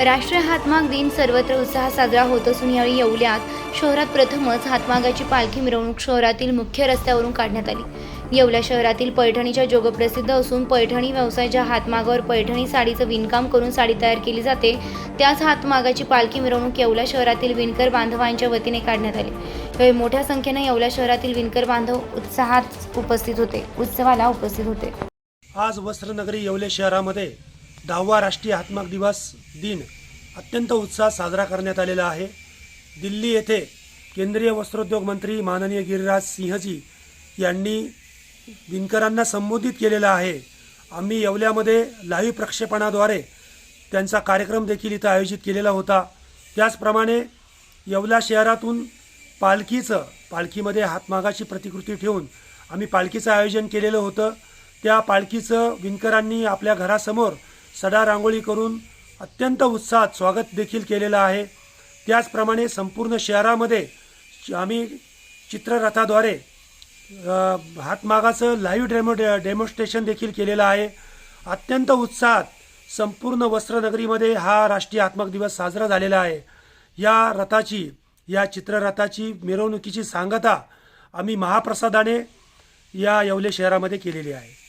राष्ट्रीय हातमाग दिन सर्वत्र उत्साहात साजरा होत असून यावेळी येवल्यात शहरात प्रथमच हातमागाची पालखी मिरवणूक शहरातील मुख्य रस्त्यावरून काढण्यात आली. येवला शहरातील पैठणीच्या जोगप्रसिद्ध असून पैठणी व्यवसाय ज्या हातमागावर पैठणी साडीचं विणकाम करून साडी तयार केली जाते त्याच हातमागाची पालखी मिरवणूक येवला शहरातील विणकर बांधवांच्या वतीने काढण्यात आली. यावेळी मोठ्या संख्येने येवला शहरातील विणकर बांधव उत्साहात उपस्थित होते उत्सवाला उपस्थित होते. आज वस्त्रनगरी येवले शहरामध्ये दहावा राष्ट्रीय हातमाग दिवस दिन अत्यंत उत्साहात साजरा करण्यात आलेला आहे. दिल्ली येथे केंद्रीय वस्त्रोद्योग मंत्री माननीय गिरिराज सिंहजी यांनी विणकरांना संबोधित केलेलं आहे. आम्ही येवल्यामध्ये लाईव्ह प्रक्षेपणाद्वारे त्यांचा कार्यक्रम देखील इथं आयोजित केलेला होता. त्याचप्रमाणे येवला शहरातून पालखीचं पालखीमध्ये हातमागाची प्रतिकृती ठेवून आम्ही पालखीचं आयोजन केलेलं होतं. त्या पालखीचं विणकरांनी आपल्या घरासमोर सडा रांगोळी करून अत्यंत उत्साहात स्वागत देखील केलेलं आहे. त्याचप्रमाणे संपूर्ण शहरामध्ये आम्ही चित्ररथाद्वारे हातमागाचं लाईव्ह डेमो डेमॉन्स्ट्रेशन देखील केलेलं आहे. अत्यंत उत्साहात संपूर्ण वस्त्रनगरीमध्ये हा राष्ट्रीय हातमाग दिवस साजरा झालेला आहे. या रथाची या चित्ररथाची मिरवणुकीची सांगता आम्ही महाप्रसादाने या येवले शहरामध्ये केलेली आहे.